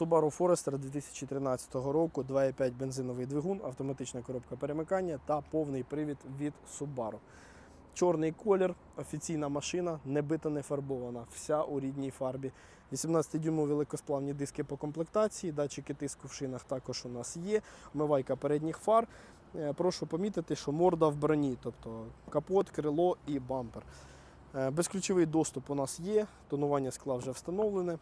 Subaru Forester 2013 року, 2,5 бензиновий двигун, автоматична коробка перемикання та повний привід від Subaru. Чорний колір, офіційна машина, не бита, не фарбована, вся у рідній фарбі. 18-дюймові великосплавні диски по комплектації, датчики тиску в шинах також у нас є, омивайка передніх фар. Е, Прошу помітити, що морда в броні, тобто капот, крило і бампер. Е, Безключовий доступ у нас є, тонування скла вже встановлене.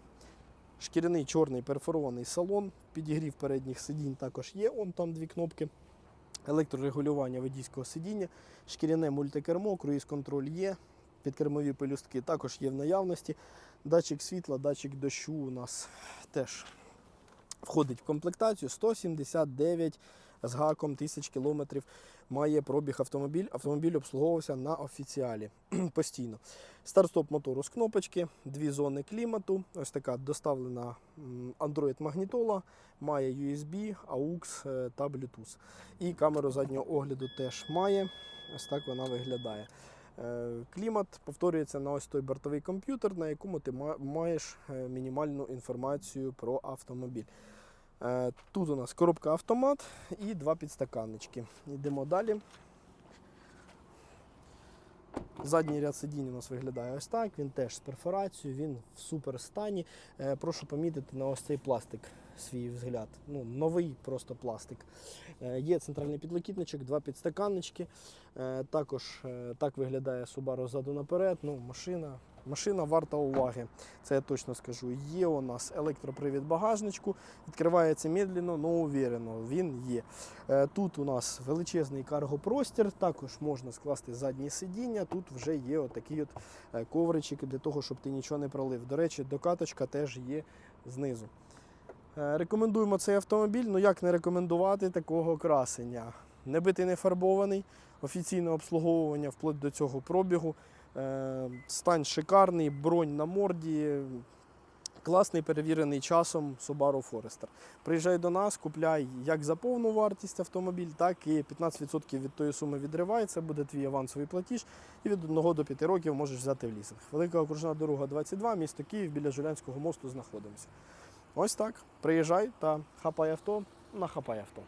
Шкіряний чорний перфорований салон, підігрів передніх сидінь також є, он там дві кнопки. Електрорегулювання водійського сидіння, шкіряне мультикермо, круїз-контроль є, підкермові пелюстки також є в наявності. Датчик світла, датчик дощу у нас теж входить в комплектацію 179 з гаком тисяч кілометрів має пробіг автомобіль. Автомобіль обслуговувався на офіціалі постійно. Старт-стоп мотору з кнопочки, дві зони клімату. Ось така доставлена Android магнітола, має USB, AUX е, та Bluetooth. І камеру заднього огляду теж має. Ось так вона виглядає. Е, Клімат повторюється на ось той бортовий комп'ютер, на якому ти маєш е, мінімальну інформацію про автомобіль. Е, Тут у нас коробка автомат і два підстаканнички. Йдемо далі. Задній ряд сидінь у нас виглядає ось так. Він теж з перфорацією, він в супер стані. Е, Прошу помітити на ось цей пластик свій взгляд. Ну, новий просто пластик. Е, Є центральний підлокітничок, два підстаканнички. Також так виглядає Subaru ззаду наперед. Ну, машина, машина варта уваги. Це я точно скажу. Є у нас електропривід багажничку. Відкривається медленно, але уверенно. Він є. Е, Тут у нас величезний каргопростір, також можна скласти задні сидіння. Тут вже є отакий от е, ковричик для того, щоб ти нічого не пролив. До речі, докаточка теж є знизу. Е, Рекомендуємо цей автомобіль. Ну як не рекомендувати такого красення? Не битий, не фарбований, офіційне обслуговування вплоть до цього пробігу. Е, Стань шикарний, бронь на морді. Класний перевірений часом Subaru Forester. Приїжджай до нас, купляй як за повну вартість автомобіль, так і 15% від тої суми відриває. Це буде твій авансовий платіж. І від 1 до 5 років можеш взяти в лізинг. Велика окружна дорога 22, місто Київ, біля Жулянського мосту знаходимося. Ось так. Приїжджай та хапай авто на хапай авто.